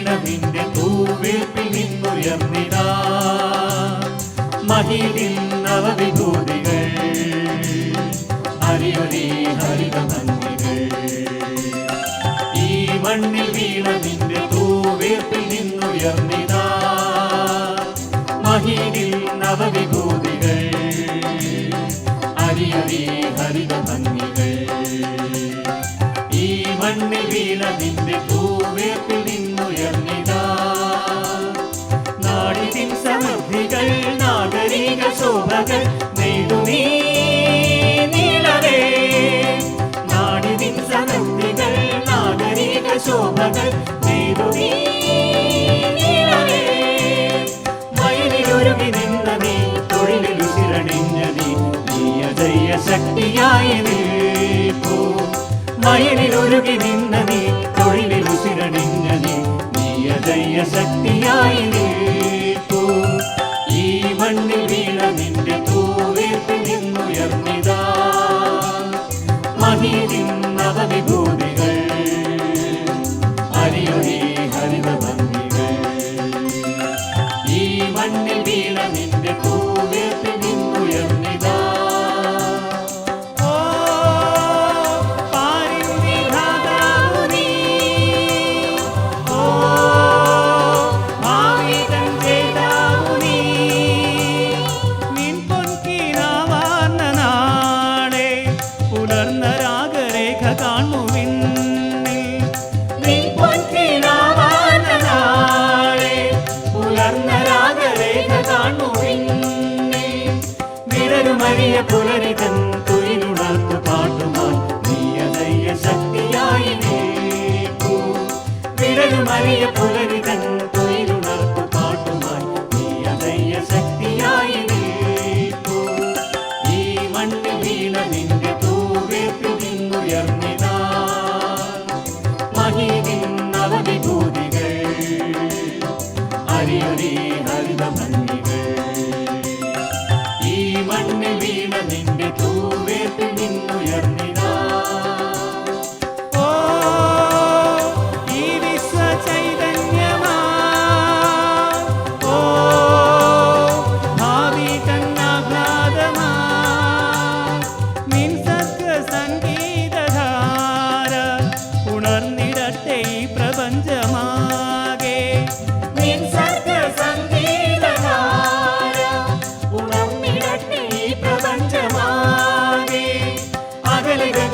നിന്റെ തൂവേൽപ്പിൽ നിന്നുയർന്നിതാ മഹിലിൽ നവതി കൂടികൾ ഹരിയൊരേ ഈ മണ്ണിൽ വീണതിന്റെ തൂവേൽപ്പിൽ നിന്നുയർന്നിതാ മഹിലിൽ നവതി കൂടികൾ മണ്ണിൽ പൂവേപ്പിൽ ശോഭകൾ നെയ്തു നീ നീളവേ നാടിതിൻ സമൃദ്ധികൾ നാഗരിക ശോഭകൾ നെയ്തു നീ നീളവേ വയലിലൊരുങ്ങി നിന്ന നീ തൊഴിലിൽ ഉസിരണിഞ്ഞ നീ നീ അജയ ശക്തിയായി നീ ശക്തിയായി വിരലുമരിയ പുലരിതൻ തുയിലുണർത്തു പാട്ടുമായി നീയതയ്യ ശക്തിയായി നിൽക്കൂ. വിരലുമരിയ പുലരിതൻ തുയിലുണർത്തു പാട്ടുമായി നീയതയ്യ ശക്തിയായി നിൽക്കൂ. ഈ മണ്ണിൽ വീണ നിന്റെ തൂവേർപ്പിൽ നിന്നുയർന്നിതാ മഹീതിൻ നവവിഭൂതികൾ അരിയൊരി ഹരിതഭംഗികൾ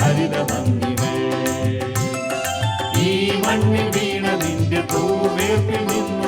ഹരിതഭംഗികൾ ഈ മണ്ണിൽ വീണ നിന്റെ പൂവേപ്പിൽ നിന്ന്